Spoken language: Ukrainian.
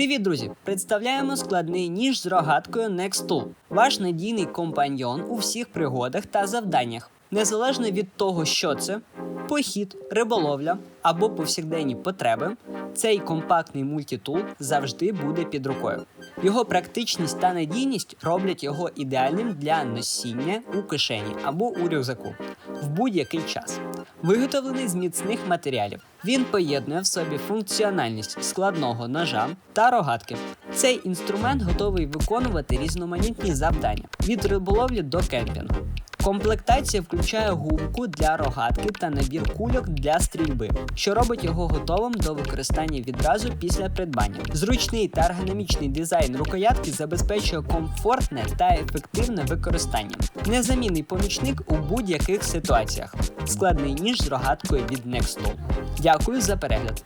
Привіт, друзі! Представляємо складний ніж з рогаткою Nextool. Ваш надійний компаньйон у всіх пригодах та завданнях. Незалежно від того, що це похід, риболовля або повсякденні потреби, цей компактний мультитул завжди буде під рукою. Його практичність та надійність роблять його ідеальним для носіння у кишені або у рюкзаку в будь-який час. Виготовлений з міцних матеріалів. Він поєднує в собі функціональність складного ножа та рогатки. Цей інструмент готовий виконувати різноманітні завдання від риболовлі до кемпінгу. Комплектація включає гумку для рогатки та набір кульок для стрільби, що робить його готовим до використання відразу після придбання. Зручний та ергономічний дизайн рукоятки забезпечує комфортне та ефективне використання. Незамінний помічник у будь-яких ситуаціях. Складний ніж з рогаткою від Nextlow. Дякую за перегляд.